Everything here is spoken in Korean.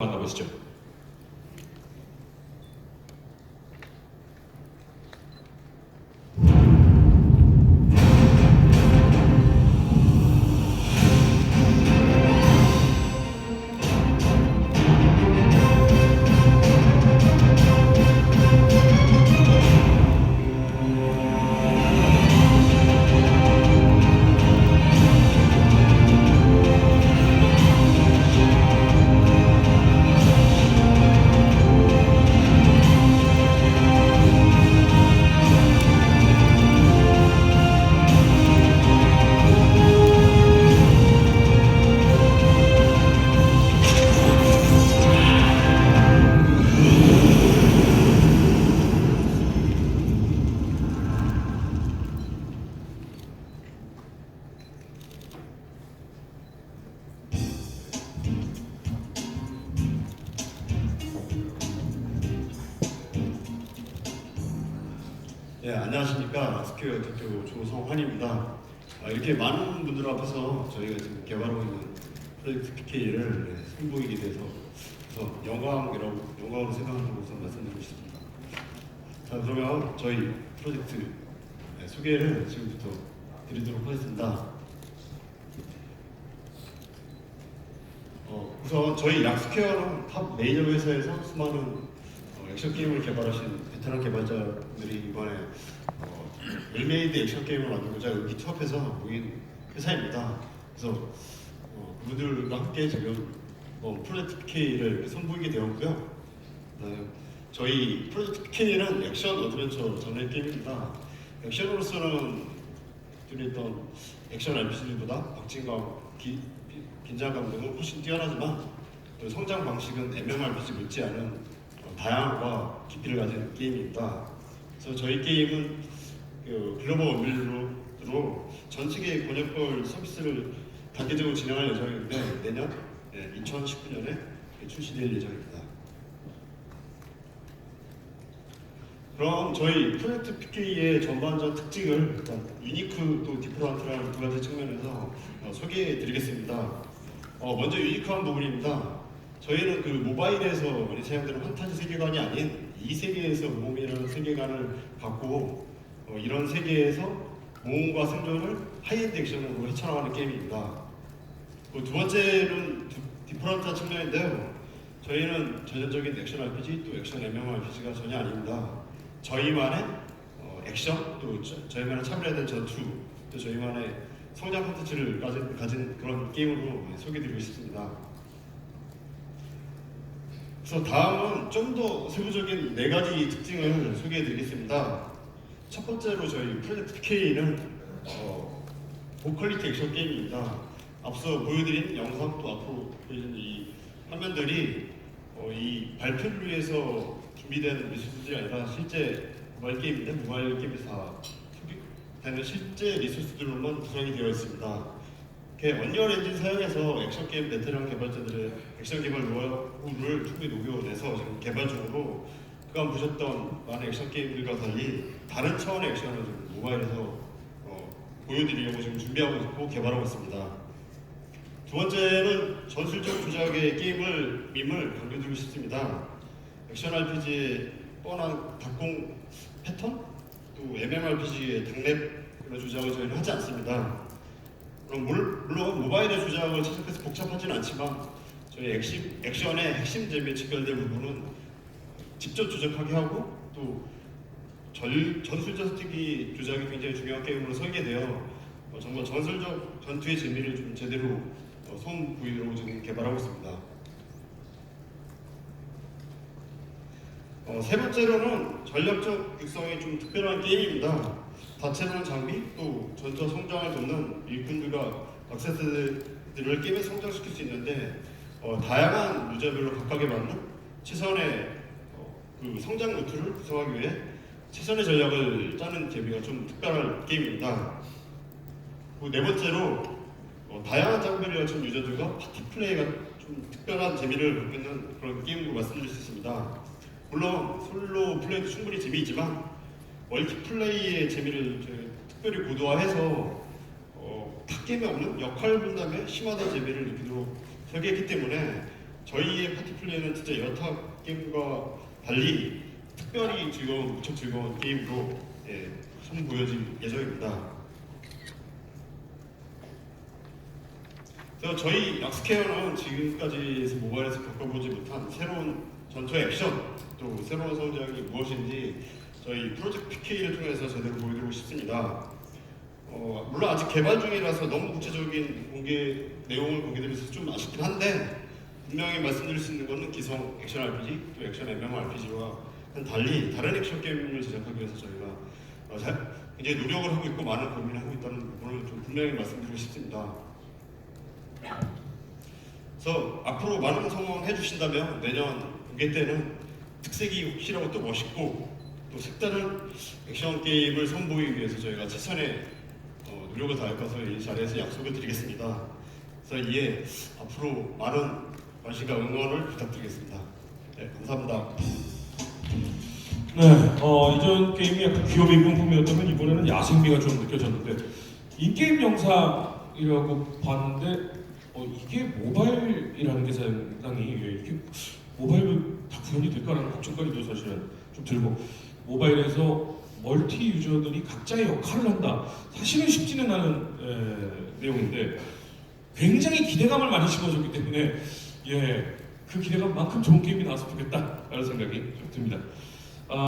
만 네, 안녕하십니까. 스퀘어 대표 조성환입니다. 아, 이렇게 많은 분들 앞에서 저희가 지금 개발하고 있는 프로젝트 PK를 네, 선보이게 돼서 그래서 영광이라고 영광으로 생각하고 우선 말씀드리고 싶습니다. 자, 그러면 저희 프로젝트 네, 소개를 지금부터 드리도록 하겠습니다. 어, 우선 저희 락스퀘어는 탑 메이저 회사에서 수많은 어, 액션 게임을 개발하신 베테랑 개발자들이 이번에 어, 웰메이드 액션 게임을 만들고자 여기 투합해서 모인 회사입니다. 그래서 어, 그분들과 함께 지금 어, 프로젝트 K를 선보이게 되었고요. 네, 저희 프로젝트 K는 액션 어드벤처 장르 게임입니다. 액션으로서는 있던 액션 RPG들보다 박진감, 기- 기- 긴장감 등은 훨씬 뛰어나지만 그 성장 방식은 MMORPG 못지않은 어, 다양함과 깊이를 가진 게임입니다. 그래서 저희 게임은 그 글로벌 원밀로 전 세계 번역본 서비스를 단계적으로 진행할 예정인데 내년 2019년에 출시될 예정입니다. 그럼 저희 프로젝트 PK의 전반적 특징을 일단 유니크 또 디프런트라는 두 가지 측면에서 어, 소개해 드리겠습니다. 어, 먼저 유니크한 부분입니다. 저희는 그 모바일에서 많이 사용되는 판타지 세계관이 아닌 이 세계에서 모험이라는 세계관을 갖고 어, 이런 세계에서 모험과 생존을 하이엔드 액션으로 헤쳐나가는 게임입니다. 그 두 번째는 디- 디프런트한 측면인데요. 저희는 전형적인 액션 RPG 또 액션 MMORPG가 전혀 아닙니다. 저희만의 어, 액션 또 저, 저희만의 차별화된 전투 또 저희만의 성장 콘텐츠를 가진, 가진 그런 게임으로 소개드리고 싶습니다. 그래서 다음은 좀 더 세부적인 네 가지 특징을 소개해드리겠습니다. 첫 번째로 저희 프로젝트 K는 어, 고퀄리티 액션 게임입니다. 앞서 보여드린 영상 또 앞으로 보여드린 이 화면들이 어, 이 발표를 위해서 준비된 리소스들이 아니라 실제 모바일 게임인데 모바일 게임에서 소개되는 실제 리소스들로만 구성이 되어 있습니다. 언리얼 엔진 사용해서 액션 게임 베테랑 개발자들의 액션 개발 노하우를 충분히 녹여내서 지금 개발 중으로 그간 보셨던 많은 액션 게임들과 달리 다른 차원의 액션을 지금 모바일에서 어, 보여드리려고 지금 준비하고 있고 개발하고 있습니다. 두 번째는 전술적 조작의 게임을 밈을 강조드리고 싶습니다. 액션 RPG의 뻔한 đặc공 패턴 또 MMORPG의 당랩 그런 조작을 저희는 하지 않습니다. 물론 모바일의 조작을 채색해서 복잡하지는 않지만 저희 액시, 액션의 핵심 재미에 직결된 부분은 직접 조작하게 하고 또 전, 전술적 스틱이 조작이 굉장히 중요한 게임으로 설계되어 어, 정말 전술적 전투의 재미를 좀 제대로 어, 선보이도록 지금 개발하고 있습니다. 어, 세 번째로는 전략적 육성이 좀 특별한 게임입니다. 다채로운 장비 또 전투 성장을 돕는 일꾼들과 악세사리들을 게임에 성장시킬 수 있는데 어, 다양한 유저별로 각각에 맞는 최선의 어, 그 성장 루트를 구성하기 위해 최선의 전략을 짜는 재미가 좀 특별한 게임입니다. 그리고 네 번째로 어, 다양한 장비를 갖춘 유저들과 파티 플레이가 좀 특별한 재미를 갖는 그런 게임으로 말씀드릴 수 있습니다. 물론 솔로 플레이도 충분히 재미있지만 멀티플레이의 재미를 특별히 고도화해서 어, 탁 게임에 없는 역할 분담의 심화된 재미를 느끼도록 설계했기 때문에 저희의 파티 플레이는 진짜 여타 게임과 달리 특별히 즐거운 무척 즐거운 게임으로 예, 선보여질 예정입니다. 그래서 저희 약스케어는 지금까지 모바일에서 겪어보지 못한 새로운 전투 액션 또 새로운 성장이 무엇인지 저희 프로젝트 PK를 통해서 제대로 보여드리고 싶습니다. 어, 물론 아직 개발 중이라서 너무 구체적인 공개 내용을 공개드려서 좀 아쉽긴 한데 분명히 말씀드릴 수 있는 것은 기성 액션 RPG 또 액션 MMORPG와 달리 다른 액션 게임을 제작하기 위해서 저희가 어, 잘- 굉장히 노력을 하고 있고 많은 고민을 하고 있다는 부분을 좀 분명히 말씀드리고 싶습니다. 그래서 앞으로 많은 성원해 주신다면 내년 공개 때는 특색이 확실하고 또 멋있고 또 색다른 액션 게임을 선보이기 위해서 저희가 최선의 어, 노력을 다할 것을 이 자리에서 약속을 드리겠습니다. 그래서 이에 앞으로 많은 관심과 응원을 부탁드리겠습니다. 네, 감사합니다. 네, 어, 이전 게임이 약간 귀요미 분품이었다면 이번에는 야생미가 좀 느껴졌는데 인게임 영상이라고 봤는데 어, 이게 모바일이라는 게 상당히 예, 이게 모바일로 다 구현이 될까라는 걱정까지도 사실은 좀 들고 모바일에서 멀티 유저들이 각자의 역할을 한다 사실은 쉽지는 않은 에, 내용인데 굉장히 기대감을 많이 심어줬기 때문에 예, 그 기대감만큼 좋은 게임이 나왔으면 좋겠다라는 생각이 좀 듭니다.